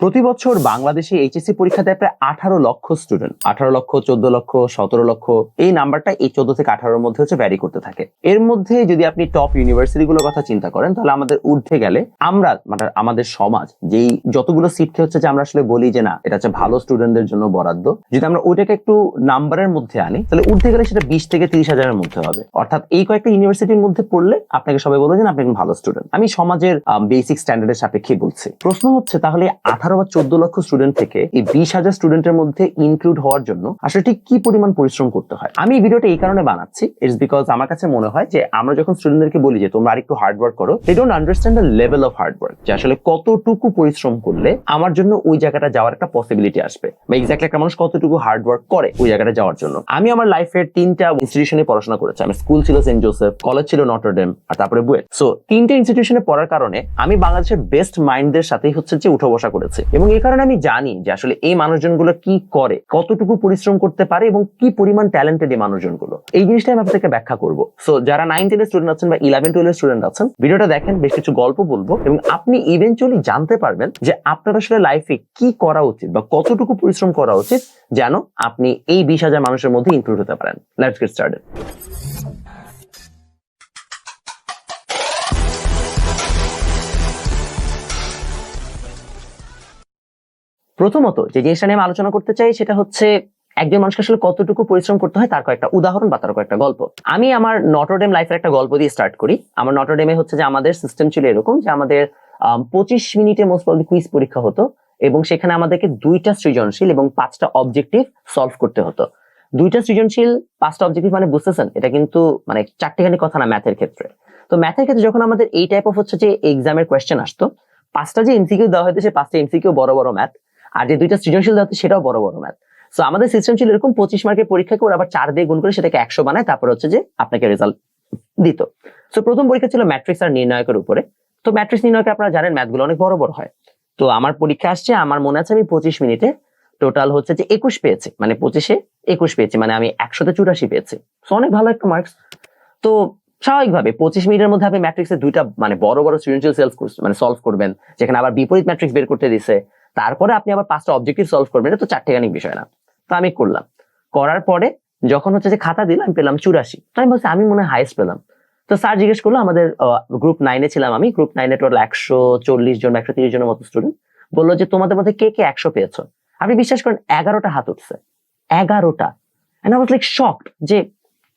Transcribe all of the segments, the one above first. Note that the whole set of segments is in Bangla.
প্রতি বছর বাংলাদেশে এইচএসসি পরীক্ষা দেয় প্রায় আঠারো লক্ষ স্টুডেন্ট আঠারো লক্ষ, চোদ্দ লক্ষ, সতেরো লক্ষ, এই নাম্বারটা এই চোদ্দ থেকে আঠারোর মধ্যে হচ্ছে ভ্যারি করতে থাকে। এর মধ্যে যদি আপনি টপ ইউনিভার্সিটি গুলোর কথা চিন্তা করেন, তাহলে আমাদের ঊর্ধ্বে গেলে আমরা মানে আমাদের সমাজ, যেই যতগুলো সিটকে হচ্ছে যে আমরা আসলে বলি যে না, এটা হচ্ছে ভালো স্টুডেন্টদের জন্য বরাদ্দ, যদি আমরা ওইটাকে একটু নাম্বারের মধ্যে আনি, তাহলে ঊর্ধ্বে গেলে সেটা বিশ থেকে তিরিশ হাজারের মধ্যে হবে। অর্থাৎ এই কয়েকটা ইউনিভার্সিটির মধ্যে পড়লে আপনাকে সবাই বলবে যে আপনি একজন ভালো স্টুডেন্ট আমি সমাজের বেসিক স্ট্যান্ডার্ডের সাপেক্ষে বলছি। প্রশ্ন হচ্ছে তাহলে আঠারো বা চোদ্দ লক্ষ স্টুডেন্ট থেকে এই বিশ হাজার স্টুডেন্টের মধ্যে ইনক্লুড হওয়ার জন্য আসলে ঠিক কি পরিমাণ পরিশ্রম করতে হয়? আমি এই ভিডিওটা এই কারণে বানাচ্ছি ইটস বিকজ আমার কাছে মনে হয় যে আমরা যখন স্টুডেন্টদেরকে বলি যে তোমরা আরেকটু হার্ড ওয়ার্ক করো they don't understand the level of hard work যে আসলে কতটুকু পরিশ্রম করলে আমার জন্য ওই জায়গাটা যাওয়ার একটা পসিবিলিটি আসবে, বা এক্স্যাক্টলি একটা মানুষ কতটুকু হার্ড ওয়ার্ক করে ওই জায়গাটা যাওয়ার জন্য। আমি আমার লাইফের তিনটা ইনস্টিটিউশনে পড়াশোনা করেছি, আমি স্কুল ছিল সেন্ট জোসেফ কলেজ ছিল নটরডেম আর তারপরে বুয়েট সো তিনটে ইনস্টিটিউশনে পড়ার কারণে আমি বাংলাদেশের বেস্ট মাইন্ডদের সাথেই হচ্ছে যে উঠা বসা করেছি। এবং এই কারণে আমি জানি যে আসলে এই মানুষজনগুলো কি করে, কতটুকু পরিশ্রম করতে পারে এবং কি পরিমাণ ট্যালেন্টেড এই মানুষজনগুলো। এই জিনিসটা আমি আপনাদেরকে ব্যাখ্যা করব। সো যারা নাইন টেনের স্টুডেন্ট আছেন বা ইলেভেন টুয়েলভ স্টুডেন্ট আছেন, ভিডিওটা দেখেন, বেশ কিছু গল্প বলব এবং আপনি ইভেনচুয়ালি জানতে পারবেন যে আপনার আসলে লাইফে কি করা উচিত বা কতটুকু পরিশ্রম করা উচিত যেন আপনি এই বিশ হাজার মানুষের মধ্যে ইনক্লুড হতে পারেন। লেটস গেট স্টার্টেড প্রথমত যে জিনিসটা নিয়ে আমি আলোচনা করতে চাই সেটা হচ্ছে একজন মানুষকে আসলে কতটুকু পরিশ্রম করতে হয় তার কয়েকটা উদাহরণ বা তার কয়েকটা গল্প। আমি আমার নটরডেম লাইফের একটা গল্প দিয়ে স্টার্ট করি। আমার নটরডেমে হচ্ছে যে আমাদের সিস্টেম ছিল এরকম যে আমাদের পঁচিশ মিনিটে মোস্ট প্রবলি কুইজ পরীক্ষা হতো এবং সেখানে আমাদেরকে দুইটা সৃজনশীল এবং পাঁচটা অবজেক্টিভ সলভ করতে হতো। দুইটা সৃজনশীল, পাঁচটা অবজেক্টিভ মানে বুঝতেছেন? এটা কিন্তু মানে চারটেখানি কথা না ম্যাথের ক্ষেত্রে। তো ম্যাথের ক্ষেত্রে যখন আমাদের এই টাইপ অফ হচ্ছে যে এক্সামের কোয়েশ্চেন আসতো, পাঁচটা যে এমসিকিউ দেওয়া হতো সে পাঁচটা এমসিকিউ বড় বড় ম্যাথ আর যে দুইটা সৃজনশীল দেওয়া সেটাও বড় বড় ম্যাথ সো আমাদের সিস্টেম ছিল এরকম পঁচিশ মার্কের পরীক্ষা করে আবার চার দিয়ে গুণ করে সেটাকে একশো বানায়, তারপর হচ্ছে যে আপনাকে রেজাল্ট দিত। সো প্রথম পরীক্ষা ছিল ম্যাট্রিক্স আর নির্ণায়কের উপরে। তো ম্যাট্রিক্স নির্ণয়কে আপনারা জানেন ম্যাথগুলো অনেক বড় বড় হয়। তো আমার পরীক্ষা আসছে, আমার মনে আছে আমি পঁচিশ মিনিটে টোটাল হচ্ছে যে একুশ পেয়েছে। মানে পঁচিশে একুশ পেয়েছি মানে আমি একশোতে চুরাশি পেয়েছি। সো অনেক ভালো একটা মার্কস তো স্বাভাবিকভাবে পঁচিশ মিনিটের মধ্যে আপনি ম্যাট্রিক্সের দুইটা মানে বড় বড় সৃজনশীল সেলফ মানে সলভ করবেন, যেখানে আবার বিপরীত ম্যাট্রিক্স বের করতে দিছে। তারপরে আপনি আবার পাঁচটা অবজেক্টিভ সলভ করবেন, এটা তো চারটেখানিক বিষয় না। তো আমি করলাম। করার পরে যখন হচ্ছে যে খাতা দিলাম, আমি পেলাম চুরাশি। তো আমি বলছি, আমি মনে হয় হাইস্ট পেলাম। তো স্যার জিজ্ঞেস করল, আমাদের গ্রুপ নাইনে ছিলাম আমি। গ্রুপ নাইনে টোটাল একশো চল্লিশ জন একশো তিরিশ জনের মতো স্টুডেন্ট বলল যে, তোমাদের মধ্যে কে কে একশো পেয়েছ? আপনি বিশ্বাস করেন, এগারোটা হাত উঠছে। এগারোটা। লাইক শকড যে,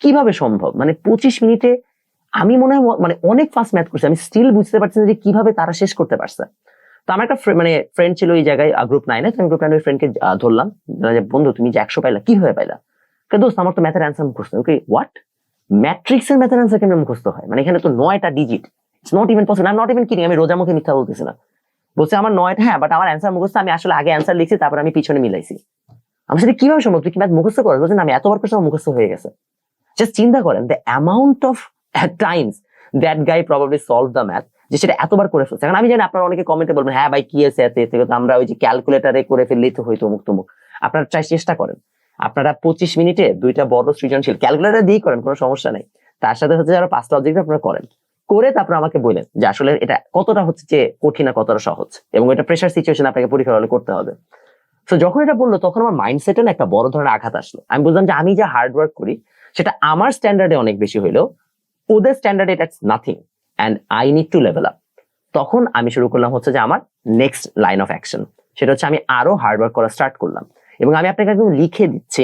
কীভাবে সম্ভব? মানে পঁচিশ মিনিটে আমি মনে হয় মানে অনেক ফাস্ট ম্যাথ করছি। আমি স্টিল বুঝতে পারছি না যে কীভাবে তারা শেষ করতে পারছে। তো আমার একটা মানে ফ্রেন্ড ছিল এই জায়গায় গ্রুপ নাইনে তো আমি গ্রুপ নাইনের ফ্রেন্ডকে ধরলাম। যে, বন্ধু, তুমি যে একশো পাইলা কীভাবে পাইলা? কে দোস্ত, আমার তো ম্যাথের অ্যান্সার মুখস্থ ওকে হোয়াট ম্যাট্রিক্স এর ম্যাথের অ্যান্সার কেমন মুখস্থ হয়? মানে এখানে তো নয়টা digit it's not even possible I not even kidding আমি রোজা মুখে মিথ্যা বলতেছি না। বলছে, আমার নয়টা হ্যাঁ বাট আমার অ্যান্সার মুখস্থ, আমি আসলে আগে অ্যান্সার লিখছি, তারপর আমি পিছনে মিলাইছি। আমার সাথে কীভাবে সম্ভব? তুই কি ম্যাথ মুখস্থ করো বলছেন আমি এতবার করছি আমার মুখস্থ হয়ে গেছে। জাস্ট চিন্তা করেন the amount of times that guy probably solve the math যে সেটা এতবার করে ফেলছে। এখন আমি জানি আপনারা অনেকে কমেন্টে বলবেন হ্যাঁ ভাই, কি আছে এতে এতে? আমরা ওই যে ক্যালকুলেটারে করে ফেললেই তো হয়তো মুখ তমুক। আপনারা ট্রাই চেষ্টা করেন। আপনারা পঁচিশ মিনিটে দুইটা বড় সৃজনশীল ক্যালকুলেটার দিয়েই করেন, কোনো সমস্যা নেই। তার সাথে হচ্ছে যারা পাঁচটা অবজেক্ট আপনারা করেন, করে তারপর আমাকে বলেন যে আসলে এটা কতটা হচ্ছে যে কঠিন আর কতটা সহজ। এবং এটা প্রেশার সিচুয়েশন আপনাকে পরীক্ষা হলে করতে হবে। তো যখন এটা বলল, তখন আমার মাইন্ডসেটে না একটা বড় ধরনের আঘাত আসলো। আমি বুঝলাম যে আমি যা হার্ড ওয়ার্ক করি, সেটা আমার স্ট্যান্ডার্ডে অনেক বেশি হইলেও, ওদের স্ট্যান্ডার্ডে এটা nothing and I need to level up তখন আমি শুরু করলাম হচ্ছে যে আমার নেক্সট লাইন অফ অ্যাকশন সেটা হচ্ছে আমি আরও হার্ড ওয়ার্ক করা স্টার্ট করলাম। এবং আমি আপনাকে একদম লিখে দিচ্ছি,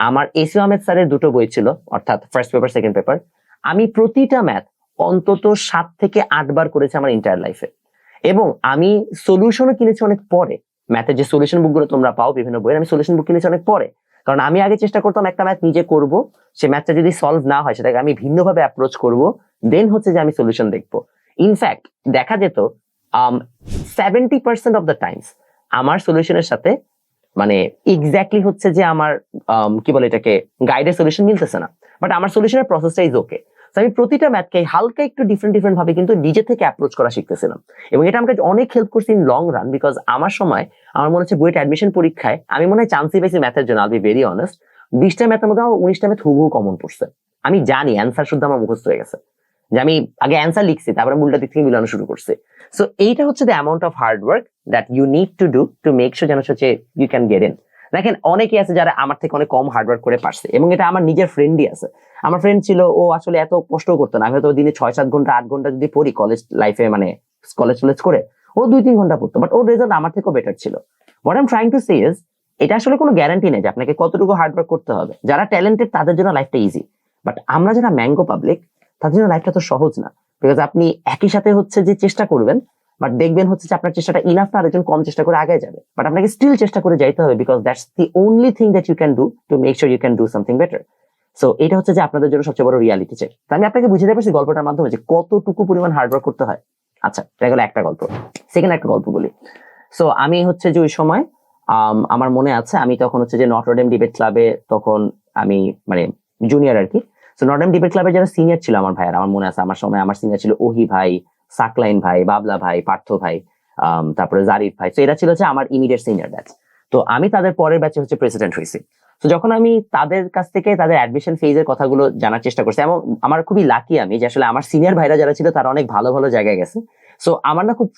আমার এসিও আহমেদ স্যারের দুটো বই ছিল, অর্থাৎ ফার্স্ট পেপার সেকেন্ড পেপার আমি প্রতিটা ম্যাথ অন্তত সাত থেকে আটবার করেছি আমার ইন্টায়ার লাইফে এবং আমি সলিউশনও কিনেছি অনেক পরে। ম্যাথের যে সলিউশন বুকগুলো তোমরা পাও, বিভিন্ন বইয়ের, আমি সলিউশন বুক কিনেছি অনেক পরে। কারণ আমি আগে চেষ্টা করতাম একটা ম্যাথ নিজে করব, সে ম্যাথটা যদি সলভ না হয়, সেটাকে আমি ভিন্নভাবে অ্যাপ্রোচ করব দেন হচ্ছে যে আমি সলিউশন দেখব। ইনফ্যাক্ট দেখা যেত seventy percent of the times আমার সলিউশনের সাথে মানে এক্স্যাক্টলি হচ্ছে যে আমার um, কি বলে এটাকে গাইডের সলিউশন মিলতেছে না। বাট আমার সলিউশনের প্রসেসটা ইজ ওকে আমি প্রতিটা ম্যাথকে হালকা একটু ডিফারেন্ট ডিফারেন্ট ভাবে কিন্তু নিজে থেকে অ্যাপ্রোচ করা শিখতেছিলাম। এবং এটা আমাকে অনেক হেল্প করছে ইন লং রান বিকজ আমার সময় আমার মনে হচ্ছে বুয়েট অ্যাডমিশন পরীক্ষায় আমি মনে হয় চান্সই পেয়েছি ম্যাথের জন্য আল বি ভেরি অনেস্ট বিশটা ম্যাথের মধ্যে আমার উনিশটা ম্যাথ হুবহু কমন পড়ছে আমি জানি অ্যান্সার শুদ্ধ আমার মুখস্থ হয়ে গেছে। যে আমি আগে অ্যান্সার লিখছি, তারপরে মূলটা দিক থেকে মিলানো শুরু করছি। সো এইটা হচ্ছে the amount of hard work that you need to do to make sure যেন হচ্ছে ইউ ক্যান গেট ইন দেখেন, অনেকেই আছে যারা আমার থেকে অনেক কম হার্ড ওয়ার্ক করে পারছে, এবং এটা আমার নিজের ফ্রেন্ডই আছে। আমার ফ্রেন্ড ছিল, ও আসলে এত কষ্ট করতো না। হয়তো দিনে ছয় সাত ঘণ্টা, আট ঘণ্টা যদি পড়ি কলেজ লাইফে মানে কলেজ টলেজ করে, ও দুই তিন ঘণ্টা পড়তো। বাট ওর রেজাল্ট আমার থেকেও বেটার ছিল। What I'm trying to say is এটা আসলে কোনো গ্যারান্টি নেই যে আপনাকে কতটুকু হার্ড ওয়ার্ক করতে হবে। যারা ট্যালেন্টেড তাদের জন্য লাইফটা ইজি বাট আমরা যারা ম্যাঙ্গো পাবলিক তাদের জন্য লাইফটা তো সহজ না। বিকজ আপনি একই সাথে হচ্ছে যে চেষ্টা করবেন বাট দেখবেন হচ্ছে যে আপনার চেষ্টাটা ইনাফ না আরেকজন কম চেষ্টা করে আগে যাবে। বাট আপনাকে স্টিল চেষ্টা করে যাইতে হবে because that's the only thing that you can do to make sure you can do something better so এটা হচ্ছে যে আপনাদের জন্য সবচেয়ে বড় রিয়ালিটি চেক আমি আপনাকে বুঝে পারছি গল্পটার মাধ্যমে যে কতটুকু পরিমাণ হার্ডওয়ার্ক করতে হয়। আচ্ছা এটা গেলো একটা গল্প। সেকেন্ড একটা গল্প বলি। সো আমি হচ্ছে যে ওই সময় আম, আমার মনে আছে আমি তখন হচ্ছে যে নটরডেম ডিবেট ক্লাবে তখন আমি মানে জুনিয়র আর কি সো নটরডেম ডিবেট ক্লাবের যারা সিনিয়র ছিল আমার ভাইয়ের, আমার মনে আছে, আমার সময় আমার সিনিয়র ছিল ওহি ভাই, সাকলাইন ভাই, বাবলা ভাই, পার্থ ভাই তারপরে জারিফ ভাই। তো এরা ছিল হচ্ছে আমার ইমিডিয়েট সিনিয়র ব্যাচ তো আমি তাদের পরের ব্যাচে হচ্ছে প্রেসিডেন্ট হয়েছি। তো যখন আমি তাদের কাছ থেকে তাদের অ্যাডমিশন ফেজের কথাগুলো জানার চেষ্টা করছি, এবং আমার খুবই লাকি আমি যে আসলে আমার সিনিয়র ভাইরা যারা ছিল, তারা অনেক ভালো ভালো জায়গায় গেছে। সো আমার না খুব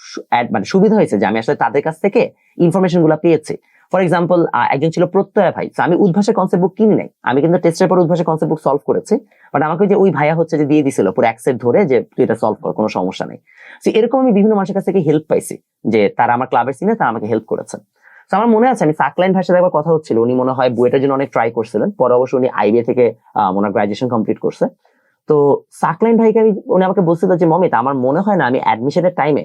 মানে সুবিধা হয়েছে যে আমি আসলে তাদের কাছ থেকে ইনফরমেশনগুলো পেয়েছি। ফর এক্সাম্পল একজন ছিল প্রত্যয় ভাই আমি উদ্ভাসের কনসেপ্ট বুক কিনি নাই। আমি কিন্তু টেস্টের পর উদ্ভাসের কনসেপ্ট বুক সলভ করেছি বাট আমাকে যে, ওই ভাইয়া হচ্ছে যে, দিয়ে দিছিল পুরো অ্যাকসেপ্ট ধরে যে, তুই এটা সলভ কর, কোনো সমস্যা নেই। তো এরকম আমি বিভিন্ন মানুষের কাছ থেকে হেল্প পাইছি, যে তারা আমার ক্লাবের সিনিয়র তারা আমাকে হেল্প করেছে আমার মনে আছে, আমি সাকলাইন ভাইয়ের সাথে একবার কথা হচ্ছিল, উনি মনে হয় বুয়েটের জন্য অনেক ট্রাই করছিলেন, পরে অবশ্য উনি আইবিএ থেকে ওনার গ্রাজুয়েশন কমপ্লিট করছে। তো সাকলাইন ভাইকে আমি, উনি আমাকে বলছিল যে মমিত আমার মনে হয় না, আমি অ্যাডমিশনের টাইমে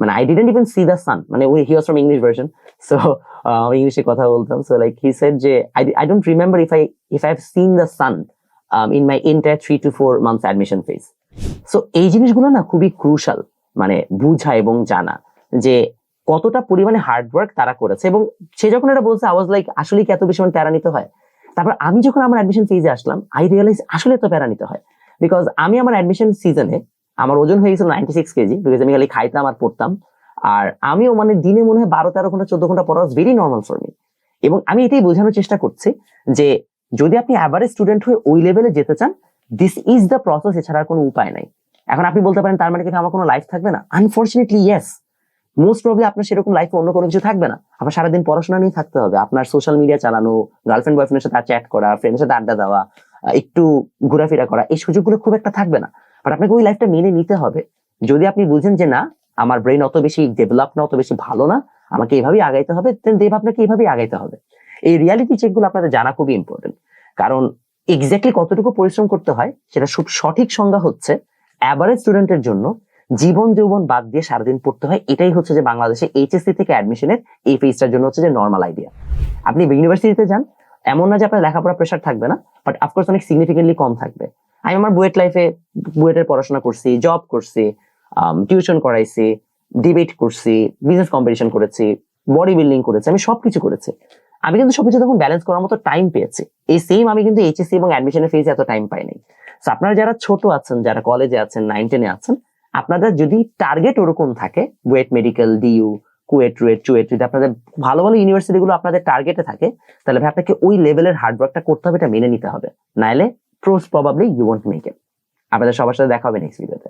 মানে I didn't even see the sun মানে we he was from English version so আমি ইংলিশে কথা বলতাম। সো লাইক হি সেড যে I I don't remember if I if I have seen the sun in my entire three to four months admission phase so এই জিনিসগুলো না খুবই ক্রুশাল মানে বুঝা এবং জানা যে, কতটা পরিমাণে হার্ডওয়ার্ক তারা করেছে। এবং সে যখন এটা বলছে আওয়াজ লাইক আসলে কি এত বেশি মানে প্যারা নিতে হয়? তারপর আমি যখন আমার অ্যাডমিশন ফেজে আসলাম আই রিয়েলাইজ আসলে তো প্যারা নিতে হয়। বিকজ আমি আমার অ্যাডমিশন সিজনে আমার ওজন হয়ে গেছিল নাইনটি সিক্স কেজি বিকজ আমি খালি খাইতাম আর পড়তাম। আর আমিও মানে দিনে মনে হয় বারো, তেরো ঘণ্টা, চোদ্দ ঘণ্টা পড়া ভেরি নর্মাল ফর মি এবং আমি এটাই বোঝানোর চেষ্টা করছি যে যদি আপনি অ্যাভারেজ স্টুডেন্ট হয়ে ওই লেভেলে যেতে চান দিস ইজ দ্য প্রসেস এছাড়া কোনো উপায় নাই। এখন আপনি বলতে পারেন, তার মানে কি আমার কোনো লাইফ থাকবে না? আনফর্চুনেটলি ইয়েস মোস্ট প্রবলি আপনার সেরকম লাইফে অন্য কোনো কিছু থাকবে না। আপনার সারাদিন পড়াশোনা নিয়ে থাকতে হবে। আপনার সোশ্যাল মিডিয়া চালানো গার্লফ্রেন্ড বয়ফ্রেন্ডের সাথে চ্যাট করা ফ্রেন্ডের সাথে আড্ডা দেওয়া, একটু ঘোরাফেরা করা, এই সুযোগগুলো খুব একটা থাকবে না। বাট আপনাকে ওই লাইফটা মেনে নিতে হবে। যদি আপনি বুঝেন যে না, আমার ব্রেন অত বেশি ডেভেলপ না, অত বেশি ভালো না, আমাকে এভাবেই আগাইতে হবে দেন দেব আপনাকে এভাবেই আগাইতে হবে। এই রিয়ালিটি চেকগুলো আপনাদের জানা খুবই ইম্পর্টেন্ট কারণ এক্স্যাক্টলি কতটুকু পরিশ্রম করতে হয়, সেটা খুব সঠিক সংজ্ঞা হচ্ছে অ্যাভারেজ স্টুডেন্টের জন্য জীবন যৌবন বাদ দিয়ে সারাদিন পড়তে হয়। এটাই হচ্ছে যে বাংলাদেশে এইচএসসি থেকে অ্যাডমিশনের এই ফেজটার জন্য হচ্ছে যে নর্মাল আইডিয়া আপনি ইউনিভার্সিটিতে যান, এমন না যে আপনার লেখাপড়া প্রেশার থাকবে না বাট অফকোর্স অনেক সিগনিফিকেন্টলি কম থাকবে। আমি আমার বুয়েট লাইফে বুয়েটের পড়াশোনা করছি জব করছি টিউশন করাইছি ডিবেট করছি বিজনেস কম্পিটিশন করেছি বডি বিল্ডিং করেছি, আমি সবকিছু করেছি। আমি কিন্তু সবকিছু তখন ব্যালেন্স করার মতো টাইম পেয়েছি। এই সেম আমি কিন্তু এইচএসসি এবং অ্যাডমিশনের ফেজে এত টাইম পাইনি So, আপনারা যারা ছোট আছেন, যারা কলেজে আছেন নাইন টেনে আছেন, আপনাদের যদি টার্গেট ওরকম থাকে, বুয়েট মেডিকেল ডিইউ কুয়েট, রুয়েট, চুয়েট, যদি আপনাদের ভালো ভালো ইউনিভার্সিটি গুলো আপনাদের টার্গেটে থাকে, তাহলে ভাই আপনাকে ওই লেভেলের হার্ডওয়ার্কটা করতে হবে, এটা মেনে নিতে হবে। নাইলে pros probably you won't make it আপনাদের সবার সাথে দেখা হবে নেক্সট ভিডিওতে